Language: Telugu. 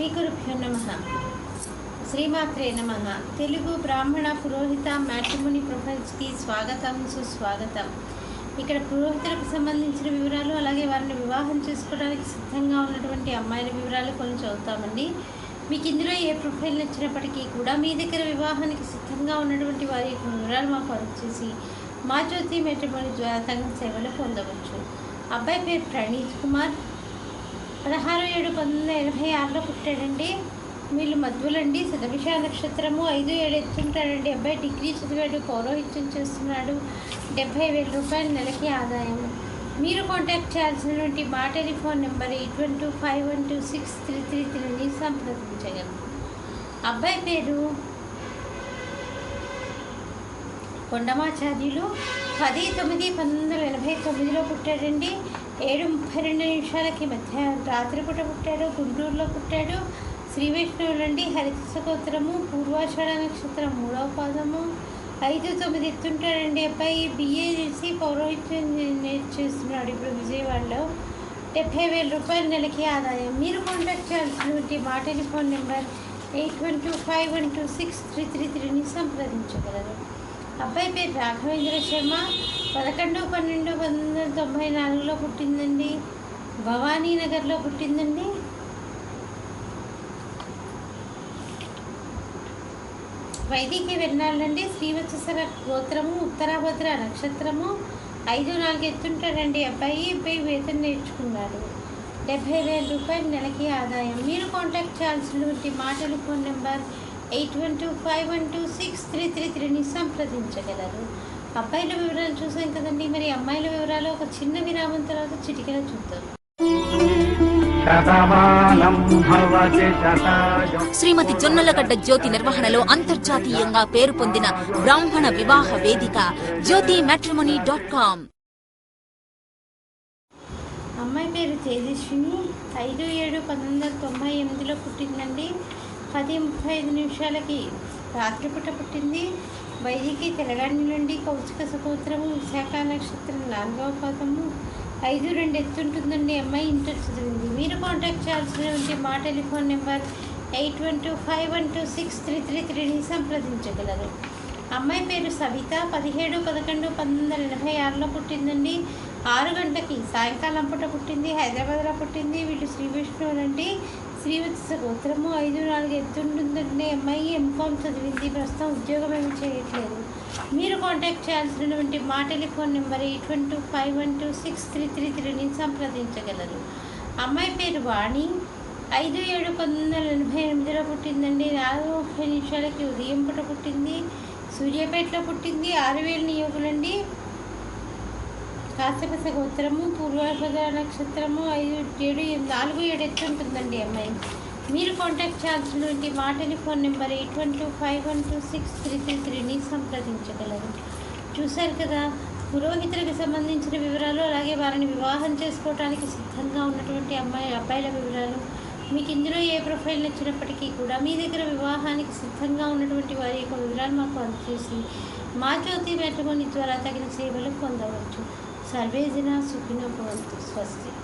శ్రీగురుభ్యో నమ. శ్రీమాత్రే నమ. తెలుగు బ్రాహ్మణ పురోహిత మ్యాట్రిమోని ప్రొఫైల్స్కి స్వాగతం సుస్వాగతం. ఇక్కడ పురోహితులకు సంబంధించిన వివరాలు అలాగే వారిని వివాహం చేసుకోవడానికి సిద్ధంగా ఉన్నటువంటి అమ్మాయిల వివరాలు కొన్ని చదువుతామండి. మీకు ఇందులో ఏ ప్రొఫైల్ నచ్చినప్పటికీ కూడా మీ దగ్గర వివాహానికి సిద్ధంగా ఉన్నటువంటి వారి యొక్క వివరాలు మాకు అందచేసి మా జ్యోతి మెట్రిమోని ద్వారా సేవలు పొందవచ్చు. అబ్బాయి పేరు ప్రణీత్ కుమార్. పదహారు ఏడు పంతొమ్మిది వందల ఎనభై ఆరులో పుట్టాడండి. వీళ్ళు మధ్వులండి. శతభిష నక్షత్రము ఐదు ఏడు ఎత్తుంటాడండి. అబ్బాయి డిగ్రీ చదివాడు పౌరోహిత్యం చేస్తున్నాడు. డెబ్బై వేల రూపాయల నెలకి ఆదాయం. మీరు కాంటాక్ట్ చేయాల్సినటువంటి మా telephone number eight one two five one two six three three త్రీని సంప్రదించగలరు. అబ్బాయి పేరు కొండమాచార్యులు. పది తొమ్మిది పంతొమ్మిది వందల ఎనభై తొమ్మిదిలో పుట్టాడండి. ఏడు ముప్పై రెండు నిమిషాలకి మధ్యాహ్నం రాత్రిపూట పుట్టాడు గుంటూరులో పుట్టాడు. శ్రీ నుండి హరిత గోత్రము పూర్వాషాఢ నక్షత్రం మూడవ పాదము. ఐదు తొమ్మిది ఎత్తుంటాడండి అబ్బాయి. బిఏ చేసి పౌరోహిత్యం చేస్తున్నాడు ఇప్పుడు విజయవాడలో. డెబ్బై వేల రూపాయల నెలకి ఆదాయం. మీరు కాంటాక్ట్ చేయాల్సినటువంటి మా telephone number eight one two five one two six three three త్రీని సంప్రదించగలరు. అబ్బాయి పేరు రాఘవేంద్ర శర్మ పదకొండు పన్నెండు పంతొమ్మిది వందల తొంభై నాలుగులో పుట్టిందండి. భవానీ నగర్లో పుట్టిందండి. వైదికి విన్నాళ్ళండి. శ్రీవత్సర గోత్రము ఉత్తరాభద్ర నక్షత్రము. ఐదు నాలుగు ఎత్తుంటాడండి. అబ్బాయి అబ్బాయి వేతన నేర్చుకున్నాడు. డెబ్బై వేల రూపాయలు నెలకి ఆదాయం. మీరు కాంటాక్ట్ చేయాల్సినటువంటి మా telephone number eight one two five one two six three three త్రీని సంప్రదించగలరు. అబ్బాయిల వివరాలు చూసాం కదండి మరి అమ్మాయిల వివరాలు ఒక చిన్న విరామం తర్వాత చిటికెన చూద్దాం. శ్రీమతి జొన్నలగడ్డ జ్యోతి నిర్వహణలో అంతర్జాతీయంగా పేరు పొందిన బ్రాహ్మణ వివాహ వేదిక జ్యోతి మ్యాట్రిమోనీ డాట్ కామ్ అమ్మాయి పేరు తేజస్విని ఐదు ఏడు పంతొమ్మిది వందల తొంభై ఎనిమిదిలో పుట్టిందండి. పది ముప్పై ఐదు నిమిషాలకి రాత్రిపూట పుట్టింది. వైదికి తెలంగాణ నుండి కౌచిక సగోత్రము విశాఖ నక్షత్రం నాలుగవ పాదము. ఐదు రెండు ఎత్తుంటుందండి. అమ్మాయి ఇంటర్ చదివింది. మీరు కాంటాక్ట్ చేయాల్సినటువంటి మా telephone number eight one two five one two six three three త్రీని సంప్రదించగలరు. అమ్మాయి పేరు సవిత. పదిహేడు పదకొండు పంతొమ్మిది వందల ఎనభై ఆరులో పుట్టిందండి. ఆరు గంటలకి సాయంకాలం పూట పుట్టింది. హైదరాబాద్లో పుట్టింది. వీళ్ళు శ్రీ విష్ణువులండి. శ్రీవత్స గోత్రము ఐదు నాలుగు ఎత్తుంటుందంటే అమ్మాయి ఎంకామ్ చదివింది ప్రస్తుతం ఉద్యోగం ఏమి చేయట్లేదు. మీరు కాంటాక్ట్ చేయాల్సినటువంటి మా telephone number eight one two five one two six three three త్రీని సంప్రదించగలరు. అమ్మాయి పేరు వాణి. ఐదు ఏడు పంతొమ్మిది వందల ఎనభై ఎనిమిదిలో పుట్టిందండి. నాలుగు ముప్పై నిమిషాలకి ఉదయం పూట పుట్టింది. సూర్యాపేటలో పుట్టింది. ఆరు వేల నియోగులండి. కాశ్యపస గోత్రము పూర్వాభద్ర నక్షత్రము ఐదు ఏడు నాలుగు ఏడు ఎత్తు ఉంటుందండి అమ్మాయి. మీరు కాంటాక్ట్ చేయాల్సినటువంటి మా telephone number eight one two five one two six three three త్రీని సంప్రదించగలరు. చూశారు కదా పురోహితులకు సంబంధించిన వివరాలు అలాగే వారిని వివాహం చేసుకోవడానికి సిద్ధంగా ఉన్నటువంటి అమ్మాయి అబ్బాయిల వివరాలు మీకు ఇందులో ఏ ప్రొఫైల్ నచ్చినప్పటికీ కూడా మీ దగ్గర వివాహానికి సిద్ధంగా ఉన్నటువంటి వారి యొక్క వివరాలు మాకు అందజేసి మా జ్యోతి మెట్రమోని ద్వారా తగిన సేవలు పొందవచ్చు. સર્વે જના સુખીનો ભવંતુ સ્વસ્તિ